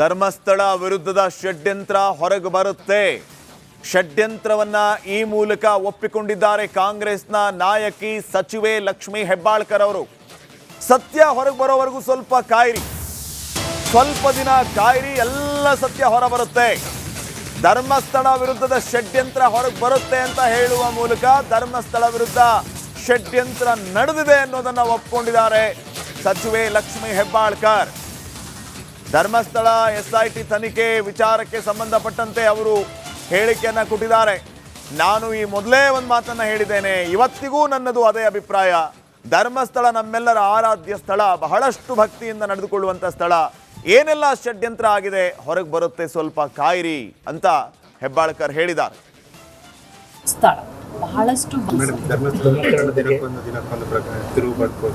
ಧರ್ಮಸ್ಥಳ ವಿರುದ್ಧದ ಷಡ್ಯಂತ್ರ ಹೊರಗೆ ಬರುತ್ತೆ. ಷಡ್ಯಂತ್ರವನ್ನ ಈ ಮೂಲಕ ಒಪ್ಪಿಕೊಂಡಿದ್ದಾರೆ ಕಾಂಗ್ರೆಸ್ನ ನಾಯಕಿ ಸಚಿವೆ ಲಕ್ಷ್ಮಿ ಹೆಬ್ಬಾಳ್ಕರ್ ಅವರು. ಸತ್ಯ ಹೊರಗೆ ಬರೋವರೆಗೂ ಸ್ವಲ್ಪ ಕಾಯಿರಿ. ಸ್ವಲ್ಪ ದಿನ ಕಾಯಿರಿ, ಎಲ್ಲ ಸತ್ಯ ಹೊರ ಬರುತ್ತೆ ಧರ್ಮಸ್ಥಳ ವಿರುದ್ಧದ ಷಡ್ಯಂತ್ರ ಹೊರಗೆ ಬರುತ್ತೆ ಅಂತ ಹೇಳುವ ಮೂಲಕ ಧರ್ಮಸ್ಥಳ ವಿರುದ್ಧ ಷಡ್ಯಂತ್ರ ನಡೆದಿದೆ ಅನ್ನೋದನ್ನ ಒಪ್ಪಿಕೊಂಡಿದ್ದಾರೆ ಸಚಿವೆ ಲಕ್ಷ್ಮಿ ಹೆಬ್ಬಾಳ್ಕರ್. ಧರ್ಮಸ್ಥಳ ಎಸ್ಐಟಿ ತನಿಖೆ ವಿಚಾರಕ್ಕೆ ಸಂಬಂಧಪಟ್ಟಂತೆ ಅವರು ಹೇಳಿಕೆಯನ್ನು ಕೊಟ್ಟಿದ್ದಾರೆ. ನಾನು ಈ ಮೊದಲೇ ಒಂದು ಮಾತನ್ನು ಹೇಳಿದ್ದೇನೆ. ಇವತ್ತಿಗೂ ನನ್ನದು ಅದೇ ಅಭಿಪ್ರಾಯ. ಧರ್ಮಸ್ಥಳ ನಮ್ಮೆಲ್ಲರ ಆರಾಧ್ಯ ಸ್ಥಳ. ಬಹಳಷ್ಟು ಭಕ್ತಿಯಿಂದ ನಡೆದುಕೊಳ್ಳುವಂಥ ಸ್ಥಳ. ಏನೆಲ್ಲ ಷಡ್ಯಂತ್ರ ಆಗಿದೆ? ಹೊರಗೆ ಬರುತ್ತೆ ಸ್ವಲ್ಪ ಕಾಯಿರಿ ಅಂತ ಹೆಬ್ಬಾಳ್ಕರ್ ಹೇಳಿದ್ದಾರೆ. ಸ್ಥಳ. ಬಹಳಷ್ಟು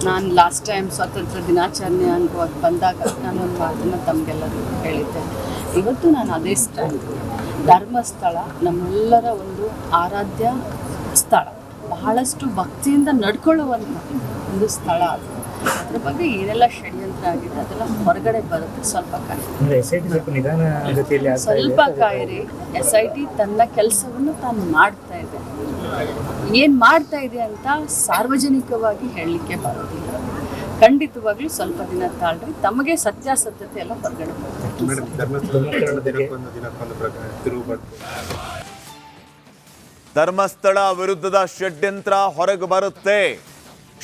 ನಾನು ಲಾಸ್ಟ್ ಟೈಮ್ ಸ್ವಾತಂತ್ರ್ಯ ದಿನಾಚರಣೆ ಅನ್ಕೋ ಬಂದಾಗ ನಾನು ಒಂದು ಮಾತನ್ನು ತಮಗೆಲ್ಲರಿಗೂ ಹೇಳಿದ್ದೆ. ಇವತ್ತು ನಾನು ಅದೇ ಸ್ಟ್ಯಾಂಡ್ ಧರ್ಮಸ್ಥಳ ನಮ್ಮೆಲ್ಲರ ಒಂದು ಆರಾಧ್ಯ ಸ್ಥಳ. ಬಹಳಷ್ಟು ಭಕ್ತಿಯಿಂದ ನಡ್ಕೊಳ್ಳುವಂಥ ಒಂದು ಸ್ಥಳ ಅದು. ಅದ್ರ ಬಗ್ಗೆ ಏನೆಲ್ಲ ಷಡ್ಯಂತ್ರ ಆಗಿದೆ ಅದೆಲ್ಲ ಹೊರಗಡೆ ಬರುತ್ತೆ. ಸ್ವಲ್ಪ ಕಾಯಿ. ಅಂದ್ರೆ ಎಸ್ ಐ ಟಿ ಸ್ವಲ್ಪ ಕಾಯಿರಿ ಎಸ್ ಐ ಟಿ ತನ್ನ ಕೆಲಸವನ್ನು ತಾನು ಮಾಡ್ತಾ ಇದೆ. ಏನು ಮಾಡ್ತಾ ಇದೆ ಅಂತ ಸಾರ್ವಜನಿಕವಾಗಿ ಹೇಳಲಿಕ್ಕೆ ಬರೋದಿಲ್ಲ. ಖಂಡಿತವಾಗ್ಲೂ ಸ್ವಲ್ಪ ದಿನ ತಾಳ್ರಿ. ತಮಗೆ ಸತ್ಯಾಸತ್ಯತೆ ಎಲ್ಲ ಹೊರಗಡೆ ಬರುತ್ತೆ. ಧರ್ಮಸ್ಥಳ ವಿರುದ್ಧದ ಷಡ್ಯಂತ್ರ ಹೊರಗೆ ಬರುತ್ತೆ.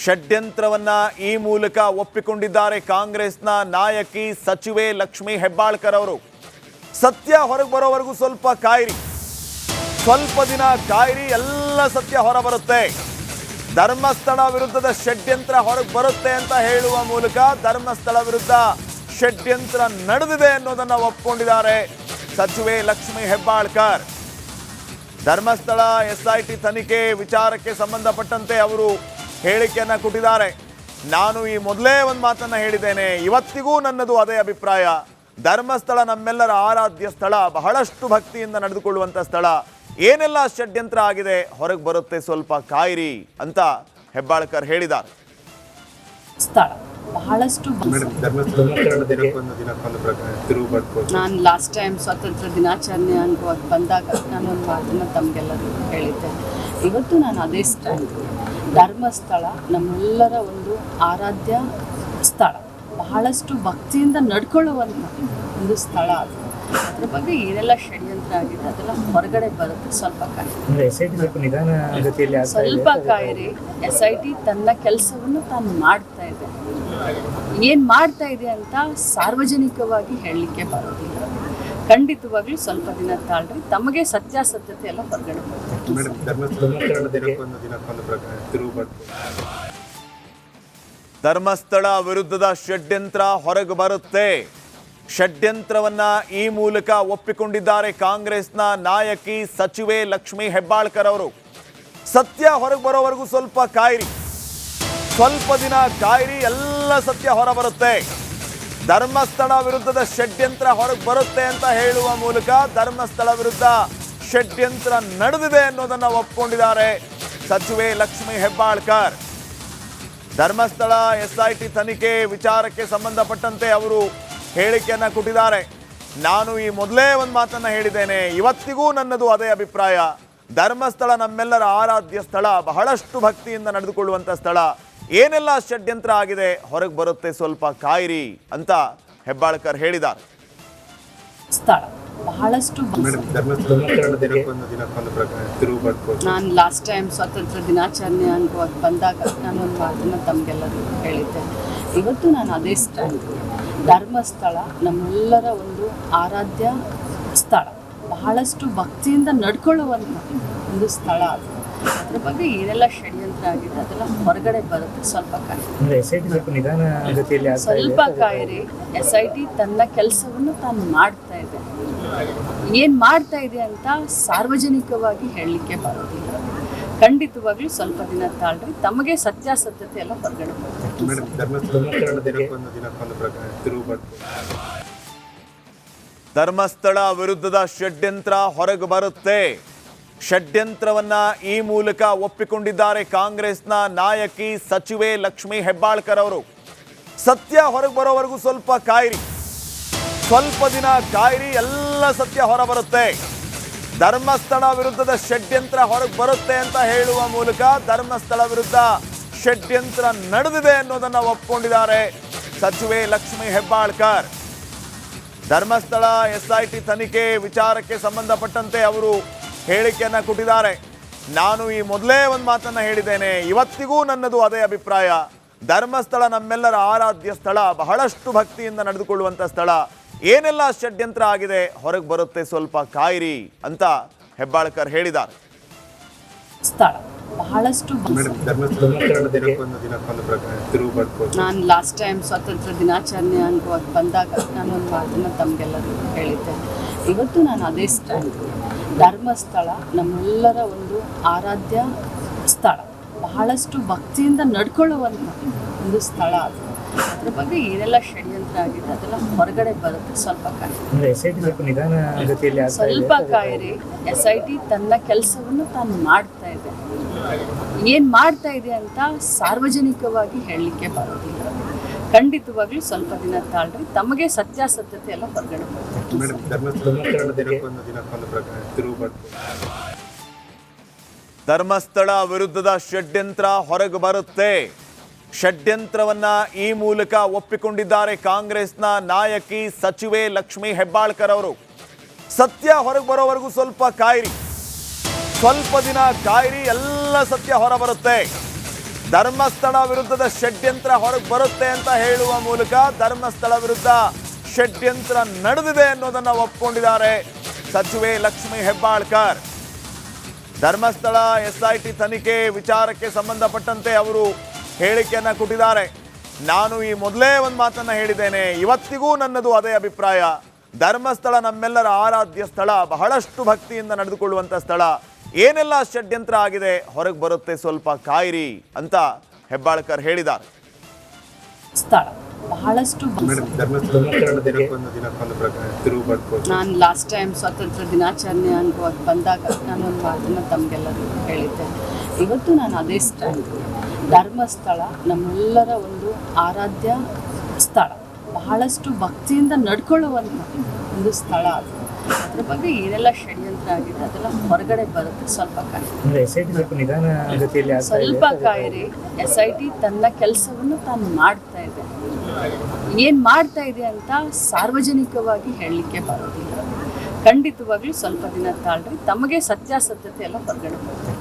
ಷಡ್ಯಂತ್ರವನ್ನ ಈ ಮೂಲಕ ಒಪ್ಪಿಕೊಂಡಿದ್ದಾರೆ ಕಾಂಗ್ರೆಸ್ನ ನಾಯಕಿ ಸಚಿವೆ ಲಕ್ಷ್ಮಿ ಹೆಬ್ಬಾಳ್ಕರ್ ಅವರು. ಸತ್ಯ ಹೊರಗೆ ಬರೋವರೆಗೂ ಸ್ವಲ್ಪ ಕಾಯಿರಿ. ಸ್ವಲ್ಪ ದಿನ ಕಾಯಿರಿ, ಎಲ್ಲ ಸತ್ಯ ಹೊರಬರುತ್ತೆ. ಧರ್ಮಸ್ಥಳ ವಿರುದ್ಧದ ಷಡ್ಯಂತ್ರ ಹೊರಗೆ ಬರುತ್ತೆ ಅಂತ ಹೇಳುವ ಮೂಲಕ ಧರ್ಮಸ್ಥಳ ವಿರುದ್ಧ ಷಡ್ಯಂತ್ರ ನಡೆದಿದೆ ಅನ್ನೋದನ್ನ ಒಪ್ಕೊಂಡಿದ್ದಾರೆ ಸಚಿವೆ ಲಕ್ಷ್ಮಿ ಹೆಬ್ಬಾಳ್ಕರ್. ಧರ್ಮಸ್ಥಳ ಎಸ್ಐಟಿ ತನಿಖೆ ವಿಚಾರಕ್ಕೆ ಸಂಬಂಧಪಟ್ಟಂತೆ ಅವರು ಹೇಳಿಕೆಯನ್ನ ಕೊಟ್ಟಿದ್ದಾರೆ. ನಾನು ಈ ಮೊದಲೇ ಒಂದು ಮಾತನ್ನ ಹೇಳಿದ್ದೇನೆ. ಇವತ್ತಿಗೂ ನನ್ನದು ಅದೇ ಅಭಿಪ್ರಾಯ. ಧರ್ಮಸ್ಥಳ ನಮ್ಮೆಲ್ಲರ ಆರಾಧ್ಯ ಸ್ಥಳ. ಬಹಳಷ್ಟು ಭಕ್ತಿಯಿಂದ ನಡೆದುಕೊಳ್ಳುವಂಥ ಸ್ಥಳ. ಏನೆಲ್ಲ ಷಡ್ಯಂತ್ರ ಆಗಿದೆ? ಹೊರಗೆ ಬರುತ್ತೆ ಸ್ವಲ್ಪ ಕಾಯಿರಿ ಅಂತ ಹೆಬ್ಬಾಳ್ಕರ್ ಹೇಳಿದ್ದಾರೆ. ಸ್ಥಳ. ಬಹಳಷ್ಟು ನಾನು ಲಾಸ್ಟ್ ಟೈಮ್ ಸ್ವಾತಂತ್ರ್ಯ ದಿನಾಚರಣೆ ಅಂಗವಾಗಿ ಬಂದಾಗ ನಾನು ಒಂದು ಮಾತನ್ನು ತಮಗೆಲ್ಲರಿಗೂ ಹೇಳಿದ್ದೆ. ಇವತ್ತು ನಾನು ಅದೇ ಸ್ಟ್ಯಾಂಡ್ ಧರ್ಮಸ್ಥಳ ನಮ್ಮೆಲ್ಲರ ಒಂದು ಆರಾಧ್ಯ ಸ್ಥಳ. ಬಹಳಷ್ಟು ಭಕ್ತಿಯಿಂದ ನಡ್ಕೊಳ್ಳುವಂಥ ಒಂದು ಸ್ಥಳ ಅದು. ಅದ್ರ ಬಗ್ಗೆ ಏನೆಲ್ಲ ಷಡ್ಯಂತ್ರ ಆಗಿದೆ ಅದೆಲ್ಲ ಹೊರಗಡೆ ಬರುತ್ತೆ ಸ್ವಲ್ಪ ಕಾಯಿರಿ ಸ್ವಲ್ಪ ಕಾಯಿರಿ. ಎಸ್ ಐ ಟಿ ತನ್ನ ಕೆಲಸವನ್ನು ತಾನು ಮಾಡ್ತಾ ಇದೆ. ಏನು ಮಾಡ್ತಾ ಇದೆ ಅಂತ ಸಾರ್ವಜನಿಕವಾಗಿ ಹೇಳಲಿಕ್ಕೆ ಬರೋದಿಲ್ಲ. ಖಂಡಿತವಾಗ್ಲೂ ಸ್ವಲ್ಪ ದಿನ ತಾಳ್ರಿ. ತಮಗೆ ಸತ್ಯಾಸತ್ಯತೆ ಎಲ್ಲ ಹೊರಗಡೆ ಧರ್ಮಸ್ಥಳ ವಿರುದ್ಧದ ಷಡ್ಯಂತ್ರ ಹೊರಗೆ ಬರುತ್ತೆ. ಷಡ್ಯಂತ್ರವನ್ನ ಈ ಮೂಲಕ ಒಪ್ಪಿಕೊಂಡಿದ್ದಾರೆ ಕಾಂಗ್ರೆಸ್ನ ನಾಯಕಿ ಸಚಿವೆ ಲಕ್ಷ್ಮಿ ಹೆಬ್ಬಾಳ್ಕರ್ ಅವರು. ಸತ್ಯ ಹೊರಗೆ ಬರೋವರೆಗೂ ಸ್ವಲ್ಪ ಕಾಯಿರಿ. ಸ್ವಲ್ಪ ದಿನ ಕಾಯಿರಿ. ಎಲ್ಲ ಸತ್ಯ ಹೊರಬರುತ್ತೆ. ಧರ್ಮಸ್ಥಳ ವಿರುದ್ಧದ ಷಡ್ಯಂತ್ರ ಹೊರಗೆ ಬರುತ್ತೆ ಅಂತ ಹೇಳುವ ಮೂಲಕ ಧರ್ಮಸ್ಥಳ ವಿರುದ್ಧ ಷಡ್ಯಂತ್ರ ನಡೆದಿದೆ ಅನ್ನೋದನ್ನ ಒಪ್ಕೊಂಡಿದ್ದಾರೆ ಸಚಿವೆ Lakshmi Hebbalkar. Dharmasthala S I T ತನಿಖೆ ವಿಚಾರಕ್ಕೆ ಸಂಬಂಧಪಟ್ಟಂತೆ ಅವರು ಹೇಳಿಕೆಯನ್ನು ಕೊಟ್ಟಿದ್ದಾರೆ. ನಾನು ಈ ಮೊದಲೇ ಒಂದು ಮಾತನ್ನ ಹೇಳಿದ್ದೇನೆ. ಇವತ್ತಿಗೂ ನನ್ನದು ಅದೇ ಅಭಿಪ್ರಾಯ. ಧರ್ಮಸ್ಥಳ ನಮ್ಮೆಲ್ಲರ ಆರಾಧ್ಯ ಸ್ಥಳ. ಬಹಳಷ್ಟು ಭಕ್ತಿಯಿಂದ ನಡೆದುಕೊಳ್ಳುವಂಥ ಸ್ಥಳ. ಏನೆಲ್ಲ ಷಡ್ಯಂತ್ರ ಆಗಿದೆ? ಹೊರಗೆ ಬರುತ್ತೆ ಸ್ವಲ್ಪ ಕಾಯಿರಿ ಅಂತ ಹೆಬ್ಬಾಳ್ಕರ್ ಹೇಳಿದ್ದಾರೆ. ಸ್ಥಳ. ಬಹಳಷ್ಟು ನಾನು ಲಾಸ್ಟ್ ಟೈಮ್ ಸ್ವಾತಂತ್ರ್ಯ ದಿನಾಚರಣೆ ಅಂಗವಾಗಿ ಬಂದಾಗ ನಾನು ಒಂದು ಮಾತನ್ನು ತಮಗೆಲ್ಲರಿಗೂ ಹೇಳಿದ್ದೆ. ಇವತ್ತು ನಾನು ಅದೇ ಸ್ಟ್ಯಾಂಡ್ ಧರ್ಮಸ್ಥಳ ನಮ್ಮೆಲ್ಲರ ಒಂದು ಆರಾಧ್ಯ ಸ್ಥಳ. ಬಹಳಷ್ಟು ಭಕ್ತಿಯಿಂದ ನಡ್ಕೊಳ್ಳುವಂಥ ಒಂದು ಸ್ಥಳ ಅದು. ಅದ್ರ ಬಗ್ಗೆ ಏನೆಲ್ಲ ಷಡ್ಯಂತ್ರ ಆಗಿದೆ ಅದೆಲ್ಲ ಹೊರಗಡೆ ಬರುತ್ತೆ ಸ್ವಲ್ಪ ಕಾಯಿರಿ ಅಂದ್ರೆ ಎಸ್ ಐ ಸ್ವಲ್ಪ ಕಾಯಿರಿ. ಎಸ್ ಐ ಟಿ ತನ್ನ ಕೆಲಸವನ್ನು ತಾನು ಮಾಡ್ತಾ ಇದೆ. ಏನು ಮಾಡ್ತಾ ಇದೆ ಅಂತ ಸಾರ್ವಜನಿಕವಾಗಿ ಹೇಳಲಿಕ್ಕೆ ಬರೋದಿಲ್ಲ ಖಂಡಿತವಾಗ್ಲೂ ಸ್ವಲ್ಪ ದಿನ ತಾಳ್ರಿ. ತಮಗೆ ಸತ್ಯಾಸತ್ಯತೆ ಎಲ್ಲ ಹೊರಗಡೆ ಬರುತ್ತೆ. ಧರ್ಮಸ್ಥಳ ವಿರುದ್ಧದ ಷಡ್ಯಂತ್ರ ಹೊರಗೆ ಬರುತ್ತೆ. ಷಡ್ಯಂತ್ರವನ್ನ ಈ ಮೂಲಕ ಒಪ್ಪಿಕೊಂಡಿದ್ದಾರೆ ಕಾಂಗ್ರೆಸ್ನ ನಾಯಕಿ ಸಚಿವೆ ಲಕ್ಷ್ಮಿ ಹೆಬ್ಬಾಳ್ಕರ್ ಅವರು. ಸತ್ಯ ಹೊರಗೆ ಬರೋವರೆಗೂ ಸ್ವಲ್ಪ ಕಾಯಿರಿ. ಸ್ವಲ್ಪ ದಿನ ಕಾಯಿರಿ, ಎಲ್ಲ ಸತ್ಯ ಹೊರಬರುತ್ತೆ. ಧರ್ಮಸ್ಥಳ ವಿರುದ್ಧದ ಷಡ್ಯಂತ್ರ ಹೊರಗೆ ಬರುತ್ತೆ ಅಂತ ಹೇಳುವ ಮೂಲಕ ಧರ್ಮಸ್ಥಳ ವಿರುದ್ಧ ಷಡ್ಯಂತ್ರ ನಡೆದಿದೆ ಅನ್ನೋದನ್ನ ಒಪ್ಪಿಕೊಂಡಿದ್ದಾರೆ ಸಚಿವೆ ಲಕ್ಷ್ಮಿ ಹೆಬ್ಬಾಳ್ಕರ್. ಧರ್ಮಸ್ಥಳ ಎಸ್ಐಟಿ ತನಿಖೆ ವಿಚಾರಕ್ಕೆ ಸಂಬಂಧಪಟ್ಟಂತೆ ಅವರು ಹೇಳಿಕೆಯನ್ನ ಕೊಟ್ಟಿದ್ದಾರೆ. ನಾನು ಈ ಮೊದಲೇ ಒಂದು ಮಾತನ್ನ ಹೇಳಿದ್ದೇನೆ. ಇವತ್ತಿಗೂ ನನ್ನದು ಅದೇ ಅಭಿಪ್ರಾಯ. ಧರ್ಮಸ್ಥಳ ನಮ್ಮೆಲ್ಲರ ಆರಾಧ್ಯ ಸ್ಥಳ. ಬಹಳಷ್ಟು ಭಕ್ತಿಯಿಂದ ನಡೆದುಕೊಳ್ಳುವಂಥ ಸ್ಥಳ. ಏನೆಲ್ಲ ಷಡ್ಯಂತ್ರ ಆಗಿದೆ? ಹೊರಗೆ ಬರುತ್ತೆ ಸ್ವಲ್ಪ ಕಾಯಿರಿ ಅಂತ ಹೆಬ್ಬಾಳ್ಕರ್ ಹೇಳಿದ್ದಾರೆ. ಸ್ಥಳ. ಬಹಳಷ್ಟು ನಾನು ಲಾಸ್ಟ್ ಟೈಮ್ ಸ್ವಾತಂತ್ರ್ಯ ದಿನಾಚರಣೆ ಅಂಗವಾಗಿ ಬಂದಾಗ ನಾನು ಒಂದು ಮಾತನ್ನು ತಮಗೆಲ್ಲರೂ ಹೇಳಿದ್ದೆ. ಇವತ್ತು ನಾನು ಅದೇ ಸ್ಟ್ಯಾಂಡ್ ಧರ್ಮಸ್ಥಳ ನಮ್ಮೆಲ್ಲರ ಒಂದು ಆರಾಧ್ಯ ಸ್ಥಳ. ಬಹಳಷ್ಟು ಭಕ್ತಿಯಿಂದ ನಡ್ಕೊಳ್ಳುವಂಥ ಒಂದು ಸ್ಥಳ ಅದು. ಅದ್ರ ಬಗ್ಗೆ ಏನೆಲ್ಲ ಷಡ್ಯಂತ್ರ ಆಗಿದೆ ಅದೆಲ್ಲ ಹೊರಗಡೆ ಬರುತ್ತೆ ಸ್ವಲ್ಪ ಕಾಯಿ ಅಂದ್ರೆ ಎಸ್ ಐ ಟಿ ಸ್ವಲ್ಪ ಆಗ್ತಾ ಇದೆ? ಸ್ವಲ್ಪ ಕಾಯಿರಿ. ಎಸ್ ಐ ಟಿ ತನ್ನ ಕೆಲಸವನ್ನು ತಾನು ಮಾಡ್ತಾ ಇದೆ. ಏನು ಮಾಡ್ತಾ ಇದೆ ಅಂತ ಸಾರ್ವಜನಿಕವಾಗಿ ಹೇಳಲಿಕ್ಕೆ ಬರೋದಿಲ್ಲ. ಖಂಡಿತವಾಗ್ಲೂ ಸ್ವಲ್ಪ ದಿನ ತಾಳ್ರಿ ತಮಗೆ ಸತ್ಯಾಸತ್ಯತೆ ಎಲ್ಲ ಹೊರಗಡೆ ಧರ್ಮಸ್ಥಳ ವಿರುದ್ಧದ ಷಡ್ಯಂತ್ರ ಹೊರಗೆ ಬರುತ್ತೆ. ಷಡ್ಯಂತ್ರವನ್ನ ಈ ಮೂಲಕ ಒಪ್ಪಿಕೊಂಡಿದ್ದಾರೆ ಕಾಂಗ್ರೆಸ್ನ ನಾಯಕಿ ಸಚಿವೆ ಲಕ್ಷ್ಮಿ ಹೆಬ್ಬಾಳ್ಕರ್ ಅವರು. ಸತ್ಯ ಹೊರಗೆ ಬರೋವರೆಗೂ ಸ್ವಲ್ಪ ಕಾಯಿರಿ. ಸ್ವಲ್ಪ ದಿನ ಕಾಯಿರಿ ಎಲ್ಲ ಸತ್ಯ ಹೊರಬರುತ್ತೆ. ಧರ್ಮಸ್ಥಳ ವಿರುದ್ಧದ ಷಡ್ಯಂತ್ರ ಹೊರಗೆ ಬರುತ್ತೆ ಅಂತ ಹೇಳುವ ಮೂಲಕ ಧರ್ಮಸ್ಥಳ ವಿರುದ್ಧ ಷಡ್ಯಂತ್ರ ನಡೆದಿದೆ ಅನ್ನೋದನ್ನ ಒಪ್ಕೊಂಡಿದ್ದಾರೆ ಸಚಿವೆ ಲಕ್ಷ್ಮಿ ಹೆಬ್ಬಾಳ್ಕರ್. ಧರ್ಮಸ್ಥಳ ಎಸ್ಐಟಿ ತನಿಖೆ ವಿಚಾರಕ್ಕೆ ಸಂಬಂಧಪಟ್ಟಂತೆ ಅವರು ಹೇಳಿಕೆಯನ್ನ ಕೊಟ್ಟಿದ್ದಾರೆ. ನಾನು ಈ ಮೊದಲೇ ಒಂದು ಮಾತನ್ನ ಹೇಳಿದ್ದೇನೆ. ಇವತ್ತಿಗೂ ನನ್ನದು ಅದೇ ಅಭಿಪ್ರಾಯ. ಧರ್ಮಸ್ಥಳ ನಮ್ಮೆಲ್ಲರ ಆರಾಧ್ಯ ಸ್ಥಳ. ಬಹಳಷ್ಟು ಭಕ್ತಿಯಿಂದ ನಡೆದುಕೊಳ್ಳುವಂಥ ಸ್ಥಳ. ಏನೆಲ್ಲ ಷಡ್ಯಂತ್ರ ಆಗಿದೆ ಹೊರಗೆ ಬರುತ್ತೆ ಸ್ವಲ್ಪ ಕಾಯಿರಿ ಅಂತ ಹೆಬ್ಬಾಳ್ಕರ್ ಹೇಳಿದ್ದಾರೆ. ಸ್ಥಳ ಬಹಳಷ್ಟು ನಾನು ಲಾಸ್ಟ್ ಟೈಮ್ ಸ್ವಾತಂತ್ರ್ಯ ದಿನಾಚರಣೆ ಅಂಗವಾಗಿ ಬಂದಾಗ ನಾನೊಂದು ಮಾತನ್ನು ತಮಗೆಲ್ಲರಿಗೂ ಹೇಳಿದ್ದೆ. ಇವತ್ತು ನಾನು ಅದೇ ಸ್ಟ್ಯಾಂಡ್ ಧರ್ಮಸ್ಥಳ ನಮ್ಮೆಲ್ಲರ ಒಂದು ಆರಾಧ್ಯ ಸ್ಥಳ. ಬಹಳಷ್ಟು ಭಕ್ತಿಯಿಂದ ನಡ್ಕೊಳ್ಳುವಂಥ ಒಂದು ಸ್ಥಳ ಅದು. ಅದ್ರ ಬಗ್ಗೆ ಏನೆಲ್ಲ ಷಡ್ಯಂತ್ರ ಆಗಿದೆ. ಅದೆಲ್ಲ ಹೊರಗಡೆ ಬರುತ್ತೆ ಸ್ವಲ್ಪ ಕಾಯಿರಿ ಸ್ವಲ್ಪ ಕಾಯಿರಿ ಎಸ್ ಐ ಟಿ ತನ್ನ ಕೆಲಸವನ್ನು ತಾನು ಮಾಡ್ತಾ ಇದೆ. ಏನು ಮಾಡ್ತಾ ಇದೆ ಅಂತ ಸಾರ್ವಜನಿಕವಾಗಿ ಹೇಳಲಿಕ್ಕೆ ಬರೋದಿಲ್ಲ ಖಂಡಿತವಾಗ್ಲೂ ಸ್ವಲ್ಪ ದಿನ ತಾಳ್ರಿ ತಮಗೆ ಸತ್ಯಾಸತ್ಯತೆ ಎಲ್ಲ ಹೊರಗಡೆ ಬರುತ್ತೆ.